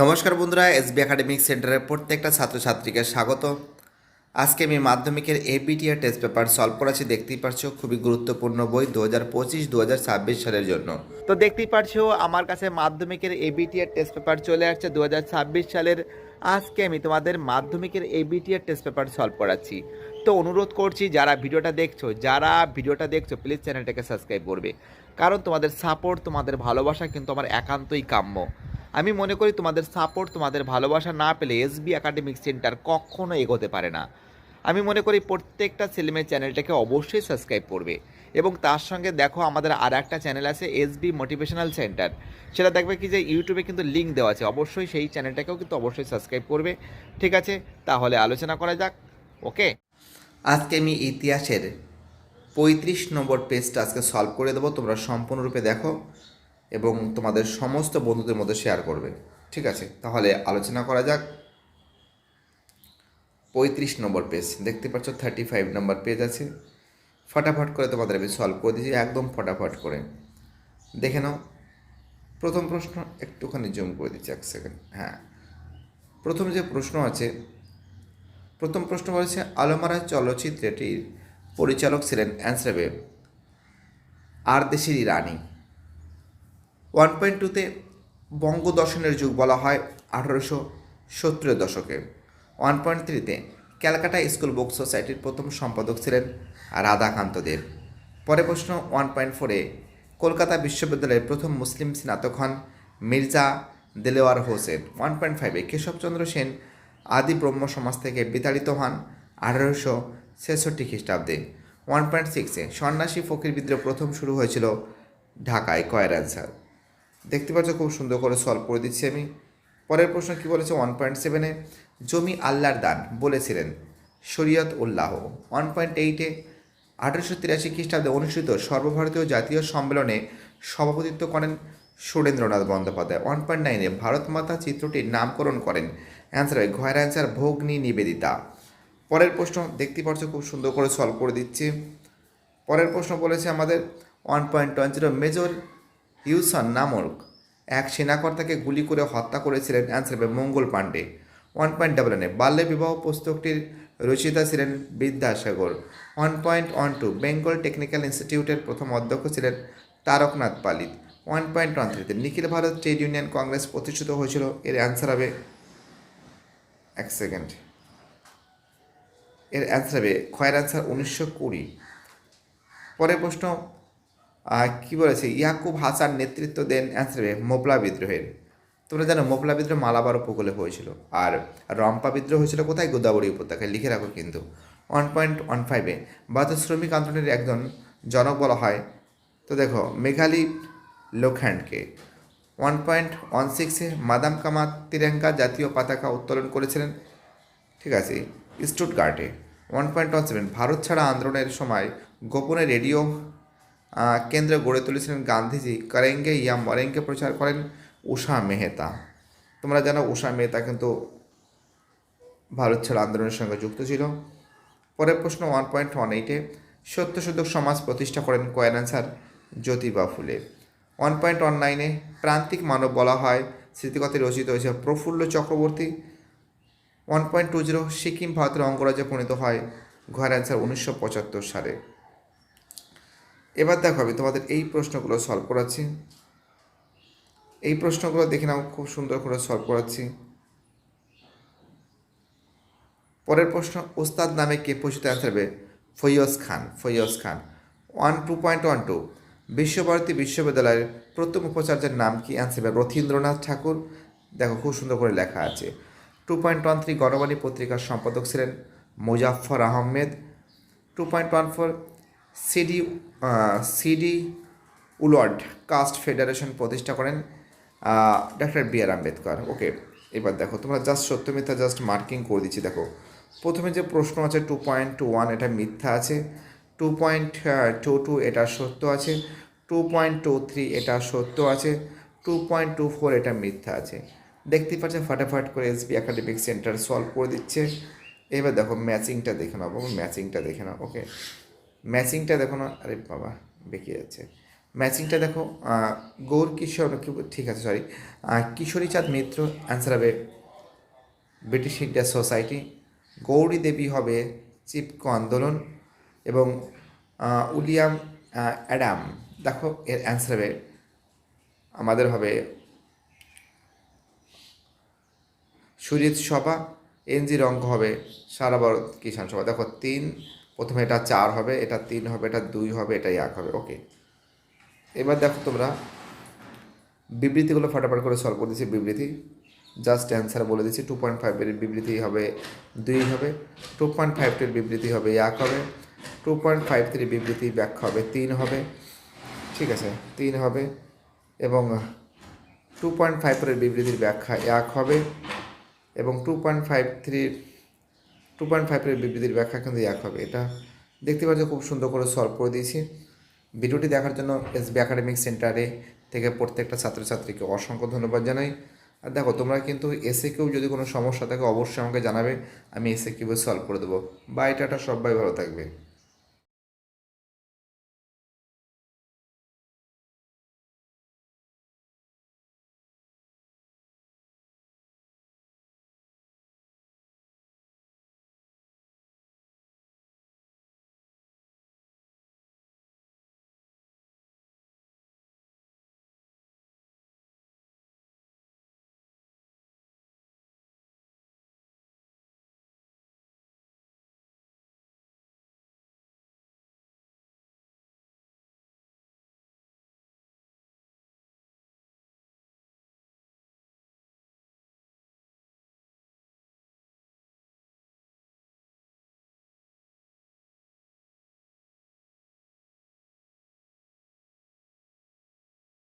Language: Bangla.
নমস্কার বন্ধুরা, এসবি একাডেমিক সেন্টারের প্রত্যেকটা ছাত্রছাত্রীকে স্বাগত। আজকে আমি মাধ্যমিকের এপিটিআর টেস্ট পেপার সলভ করেছি, দেখতেই পারছ, খুবই গুরুত্বপূর্ণ বই দু হাজার পঁচিশ দু হাজার ছাব্বিশ সালের জন্য। তো দেখতেই পারছ, আমার কাছে মাধ্যমিকের এবিটিআর টেস্ট পেপার চলে আসছে দু হাজার ছাব্বিশ সালের। আজকে আমি তোমাদের মাধ্যমিকের এবিটিআর টেস্ট পেপার সলভ করাচ্ছি। তো অনুরোধ করছি, যারা ভিডিওটা দেখছ, যারা ভিডিওটা দেখছ প্লিজ চ্যানেলটাকে সাবস্ক্রাইব করবে। কারণ তোমাদের সাপোর্ট তোমাদের ভালোবাসা কিন্তু আমার একান্তই কাম্য। আমি মনে করি তোমাদের সাপোর্ট তোমাদের ভালোবাসা না পেলে এসবি একাডেমিক সেন্টার কখনো এগোতে পারে না। আমি মনে করি প্রত্যেকটা ছেলেমেয়ের চ্যানেলটাকে অবশ্যই সাবস্ক্রাইব করবে এবং তার সঙ্গে দেখো আমাদের আর একটা চ্যানেল আছে এসবি মোটিভেশনাল সেন্টার সেটা দেখবে কি যে ইউটিউবে কিন্তু লিঙ্ক দেওয়া আছে। অবশ্যই সেই চ্যানেলটাকেও কিন্তু অবশ্যই সাবস্ক্রাইব করবে। ঠিক আছে? তাহলে আলোচনা করা যাক। ওকে আজকে আমি ইতিহাসের পঁয়ত্রিশ নম্বর পেজটা আজকে সলভ করে দেবো। তোমরা সম্পূর্ণরূপে দেখো। এবং তোমাদের সমস্ত বন্ধুদের মধ্যে শেয়ার করবে। ঠিক আছে? তাহলে আলোচনা করা যাক। পঁয়ত্রিশ নম্বর পেজ দেখতে পাচ্ছ থার্টি ফাইভ নম্বর পেজ আছে। ফটাফট করে তোমাদের আমি সলভ করে দিয়েছি, একদম ফটাফট করে। দেখে নাও। প্রথম প্রশ্ন, একটুখানি জুম করে দিচ্ছি এক সেকেন্ড হ্যাঁ। প্রথম যে প্রশ্ন আছে, প্রথম প্রশ্ন বলেছে আলোমারা চলচ্চিত্রটির পরিচালক ছিলেন অ্যান্সারবে আর দেশেরই রানী। ওয়ান পয়েন্ট টুতে বঙ্গদর্শনের যুগ বলা হয় আঠারোশো সত্তরের দশকে। ওয়ান পয়েন্ট থ্রিতে ক্যালকাটা স্কুল বুক সোসাইটির প্রথম সম্পাদক ছিলেন রাধাকান্ত দেব পরে প্রশ্ন, ওয়ান পয়েন্ট ফোরে কলকাতা বিশ্ববিদ্যালয়ের প্রথম মুসলিম স্নাতক হন মির্জা দেলোয়ার হোসেন। ওয়ান পয়েন্ট ফাইভে কেশবচন্দ্র সেন আদি ব্রহ্ম সমাজ থেকে বিতাড়িত হন আঠারোশো ছেষট্টি খ্রিস্টাব্দে। ওয়ান পয়েন্ট সিক্সে সন্ন্যাসী ফকির বিদ্রোহ প্রথম শুরু হয়েছিল ঢাকায়, কয়ের অ্যান্সার দেখতে পাচ্ছ খুব সুন্দর করে সলভ করে দিচ্ছি আমি। পরের প্রশ্ন কি বলেছে? ওয়ান পয়েন্ট সেভেনে জমি আল্লাহর দান বলেছিলেন শরীয়ত উল্লাহ। ওয়ান পয়েন্ট এইটে আঠারোশো তিরাশি খ্রিস্টাব্দে অনুষ্ঠিত সর্বভারতীয় জাতীয় সম্মেলনে সভাপতিত্ব করেন সুরেন্দ্রনাথ বন্দ্যোপাধ্যায়। ওয়ান পয়েন্ট নাইনে ভারত মাতা চিত্রটির নামকরণ করেন। অ্যান্সার হয় ঘয়ের অ্যান্সার ভগ্নী নিবেদিতা। পরের প্রশ্ন দেখতে পাচ্ছ খুব সুন্দর করে সলভ করে দিচ্ছি। পরের প্রশ্ন বলেছে আমাদের one point one zero major Hewson নামক এক সেনাকর্তাকে গুলি করে হত্যা করেছিলেন অ্যান্সার হবে Mangal Pandey. One point double এনে বাল্য বিবাহ পুস্তকটির রচয়িতা ছিলেন Vidyasagar. One point one two Bengal technical ইনস্টিটিউটের প্রথম অধ্যক্ষ ছিলেন তারকনাথ পালিত। ওয়ান পয়েন্ট ওয়ান থ্রিতে Nikhil Bharat trade union congress প্রতিষ্ঠিত হয়েছিল। এর অ্যান্সার হবে এক সেকেন্ড। এর অ্যান্সার হবে, ক্ষয়ের অ্যান্সার উনিশশো কুড়ি। পরের প্রশ্ন কি বলেছে? ইয়াকুব হাসান নেতৃত্ব দেন অ্যান্সার মোপলা বিদ্রোহের। তোমরা জানো মোপলা বিদ্রোহ মালাবার উপকূলে হয়েছিল। আর রম্পা বিদ্রোহ হয়েছিল কোথায়? গোদাবরী উপত্যকায়। লিখে রাখো কিন্তু। ওয়ান পয়েন্ট ওয়ান ফাইভে ভারতের শ্রমিক আন্দোলনের একজন জনক বলা হয়। তো দেখো, মেঘালি লোকহ্যান্ডকে ওয়ান পয়েন্ট ওয়ান সিক্সে মাদাম কামাত তিরঙ্গা জাতীয় পতাকা উত্তোলন করেছিলেন। ঠিক আছে, স্টুটগার্টে। One point one seven Bharat ছাড়া আন্দোলনের সময় গোপনে রেডিও কেন্দ্র গড়ে তুলেছিলেন গান্ধীজি, করেঙ্গে ইয়া মরেঙ্গে প্রচার করেন উষা মেহতা। তোমরা জানো উষা মেহতা কিন্তু ভারত ছাড়া আন্দোলনের সঙ্গে যুক্ত ছিল। পরের প্রশ্ন ওয়ান পয়েন্ট ওয়ান এইটে সত্যশোধক সমাজ প্রতিষ্ঠা করেন কয়েন অ্যান্সার জ্যোতিবা ফুলে। ওয়ান পয়েন্ট ওয়ান নাইনে প্রান্তিক মানব বলা হয় স্মৃতিকথে রচিত হয়েছে Prafulla Chakraborty. One point two zero Sikkim ভারতের অঙ্গরাজ্যে পরিণত হয় ঘর অ্যান্সার উনিশশো পঁচাত্তর সালে। এবার দেখো আমি তোমাদের এই প্রশ্নগুলো সলভ করাচ্ছি। এই প্রশ্নগুলো দেখে নাও, খুব সুন্দর করে সলভ করাচ্ছি। পরের প্রশ্ন, ওস্তাদ নামে কে পরিচিত? হবে Faiyaz Khan Faiyaz Khan. One two point one two Visvabharati বিশ্ববিদ্যালয়ের প্রথম উপাচার্যের নাম কি? অ্যান্সার হবে রথীন্দ্রনাথ ঠাকুর। দেখো খুব সুন্দর করে লেখা আছে। Two point one three Ganabani পত্রিকার সম্পাদক ছিলেন Muzaffar Ahmed. Two point one four CD সিডি উলওয়ার্ড কাস্ট ফেডারেশন প্রতিষ্ঠা করেন doctor B R Ambedkar. Okay, এবার দেখো, তোমরা জাস্ট সত্য মিথ্যা জাস্ট মার্কিং করে দিচ্ছি, দেখো। প্রথমে যে প্রশ্ন আছে টু পয়েন্ট টু ওয়ান এটা মিথ্যা আছে। টু পয়েন্ট টু টু এটা সত্য আছে। টু পয়েন্ট টু থ্রি এটা সত্য আছে। টু পয়েন্ট টু ফোর এটা মিথ্যা আছে। দেখতেই পাচ্ছ, ফাটাফাট করে এসবি একাডেমিক সেন্টার সলভ করে দিচ্ছে। এবার দেখো ম্যাচিংটা দেখে নাও ম্যাচিংটা দেখে নাও ওকে ম্যাচিংটা দেখো না, আরে বাবা, বেঁকে যাচ্ছে। ম্যাচিংটা দেখো গৌর, কিশোর ঠিক আছে সরি কিশোরী চাঁদ মিত্র অ্যান্সার হবে British India society Gauri Devi হবে চিপকো আন্দোলন এবং উলিয়াম অ্যাডাম। দেখো, এর অ্যান্সার হবে, আমাদের হবে সুজিত সভা এনজির অঙ্ক হবে সারা ভারত কিষাণ সভা। দেখো, তিন প্রথমে এটা চার হবে, এটা তিন হবে, এটা দুই হবে এটা এক হবে ওকে এবার দেখো তোমরা, বিবৃতিগুলো ফাটাফাট করে সলভ করে দিচ্ছি বিবৃতি। জাস্ট অ্যান্সার বলে দিচ্ছি টু পয়েন্ট ফাইভের বিবৃতি হবে দুই হবে টু পয়েন্ট ফাইভ টুর বিবৃতি হবে এক হবে টু পয়েন্ট ফাইভ থ্রি বিবৃতি ব্যাখ্যা হবে তিন হবে, ঠিক আছে, তিন হবে, এবং টু পয়েন্ট ফাইভ ফোরের বিবৃতির ব্যাখ্যা এক হবে, এবং টু পয়েন্ট ফাইভ থ্রির টু পয়েন্ট ফাইভের বিবৃতির ব্যাখ্যা কিন্তু এক হবে। এটা দেখতে পাচ্ছ খুব সুন্দর করে সলভ করে দিয়েছি। ভিডিওটি দেখার জন্য এসবি একাডেমিক সেন্টারে থেকে প্রত্যেকটা ছাত্রছাত্রীকে অসংখ্য ধন্যবাদ জানাই। আর দেখো, তোমরা কিন্তু এসে কেউ যদি কোনো সমস্যা থাকে, অবশ্যই আমাকে জানাবে, আমি এসে কীভাবে সলভ করে দেবো। বা এটা সবাই ভালো থাকবে।